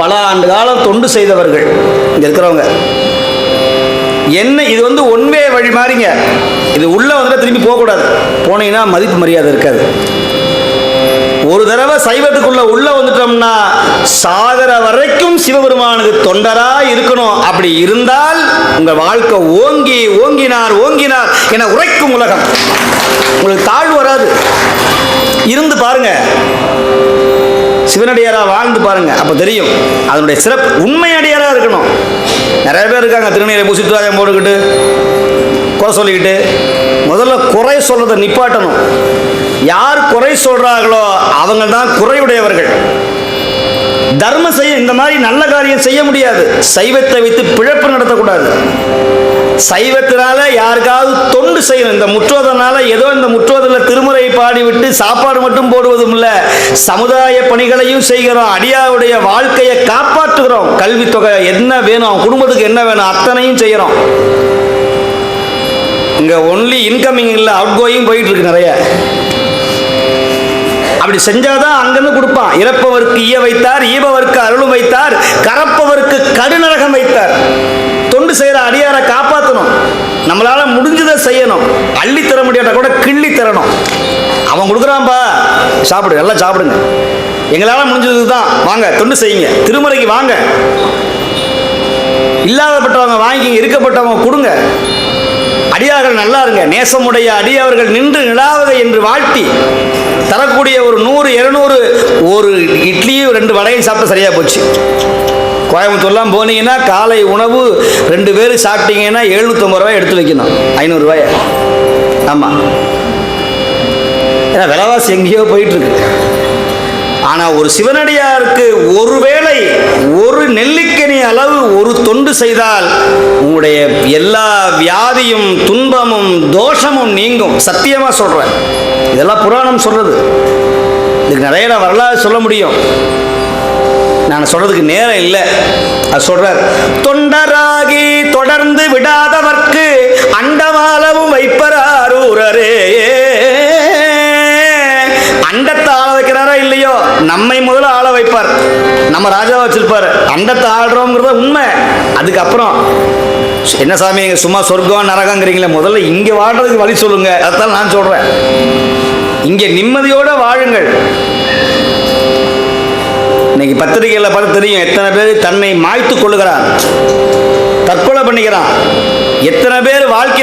பல ஆண்டு காலம் தொண்டு செய்தவர்கள் இங்கே இருக்கிறவங்க. என்ன இது வந்து ஒன்வே வழி மாறிங்க. இது உள்ள வந்துட்டு திரும்பி போகக்கூடாது. போனீங்கன்னா மதிப்பு மரியாதை இருக்காது. ஒரு தடவை சைவத்துக்குள்ள உள்ள வந்துட்டோம்னா சாகர வரைக்கும் சிவபெருமானுக்கு தொண்டரா இருக்கணும். அப்படி இருந்தால் உங்க வாழ்க்கை ஓங்கி ஓங்கினார் ஓங்கினார் என உரைக்கும் உலகம். உங்களுக்கு தாழ்வு வராது. இருந்து பாருங்க. சிவனடியாரா வாழ்ந்து பாருங்க. அப்ப தெரியும். அதனுடைய சிறப்பு உண்மை அடியாரா இருக்கணும். நிறைய பேர் இருக்காங்க. திருநீரை பூசித்துவாயம் போட்டுக்கிட்டு குறை சொல்லிக்கிட்டு. முதல்ல குறை சொல்றதை நிப்பாட்டணும். யார் குறை சொல்றாங்களோ அவங்க தான் குறையுடையவர்கள். தர்மம் செய்ய இந்த மாதிரி நல்ல காரியம் செய்ய முடியாது. சைவத்தை வைத்து பிழப்பு நடத்தக்கூடாது. சைவத்தினால யாருக்காவது தொண்டு செய்யணும். இந்த முற்றோதனால ஏதோ இந்த முற்றோதல திருமுறை பாடிவிட்டு சாப்பாடு மட்டும் போடுவதும் இல்லை சமுதாய பணிகளையும் செய்கிறோம். அடியாவுடைய வாழ்க்கையை காப்பாற்றுகிறோம். கல்வி தொகை என்ன வேணும்? அவன் குடும்பத்துக்கு என்ன வேணும்? அத்தனையும் செய்கிறோம். இங்கே ஒன்லி இன்கமிங் இல்லை அவுட் கோயிங் போயிட்டு இருக்கு நிறைய. அப்படி செஞ்சாதான் அங்கிருந்து கொடுப்பான். இறப்பவருக்கு ஈய வைத்தார் ஈபவருக்கு அருளும் வைத்தார் கரப்பவருக்கு கடுநரகம் வைத்தார். தொண்டு செய்யற அடியாரை காப்பாற்றணும் நம்மளால முடிஞ்சதை செய்யணும். அள்ளி தர முடியாட்டா கூட கிள்ளி தரணும். அவன் கொடுக்குறான்பா. சாப்பிடு எல்லாம் சாப்பிடுங்க. எங்களால முடிஞ்சது தான் வாங்க தொண்டு செய்யுங்க. திருமலைக்கு வாங்க. இல்லாதப்பட்டவங்க வாங்கி இருக்கப்பட்டவங்க கொடுங்க. அடியார்கள் நல்லா இருங்க. நேசமுடைய அடியவர்கள் நின்று நிலாவதை என்று வாழ்த்தி தரக்கூடிய ஒரு நூறு இருநூறு ஒரு இட்லியும் ரெண்டு வடையும் சாப்பிட்டா சரியா போச்சு. கோயம்புத்தூர்லாம் போனீங்கன்னா காலை உணவு ரெண்டு பேர் சாப்பிட்டீங்கன்னா எழுநூற்றம்பது ரூபாய் எடுத்து வைக்கணும். ஐநூறுரூவாய ஆமாம் ஏன்னா விலைவாசி எங்கேயோ போயிட்டுருக்கு. ஆனால் ஒரு சிவனடியாருக்கு ஒருவேளை ஒரு நெல்லிக்கனி அளவு ஒரு தொண்டு செய்தால் உங்களுடைய எல்லா வியாதியும் துன்பமும் தோஷமும் நீங்கும். சத்தியமாக சொல்கிறேன் இதெல்லாம் புராணம் சொல்கிறது இதுக்கு நிறைய நான் வரலாறு சொல்ல முடியும். நான் சொல்றதுக்கு நேரம் இல்லை. அது சொல்றார் தொண்டராகி தொடர்ந்து விடாதவர்க்கு அண்டமாலவும் வைப்பராரூரரே அண்டத்தை ஆள வைக்கிறாரா இல்லையோ? நம்மை முதல்ல ஆள வைப்பார். நம்ம ராஜாவை வச்சிருப்பார். அண்டத்தை ஆடுறோங்கிறத உண்மை. அதுக்கப்புறம் என்ன சாமி சும்மா சொர்க்கம் நரகங்கிறீங்களே முதல்ல இங்கே வாழ்றதுக்கு வழி சொல்லுங்க. அதான் நான் சொல்றேன். இங்கே நிம்மதியோட வாழுங்கள். இன்னைக்கு பத்திரிகையில் பார்த்து தெரியும் எத்தனை பேர் தன்னை மாய்த்து கொள்ளுகிறான் தற்கொலை பண்ணிக்கிறான் எத்தனை பேர் வாழ்க்கை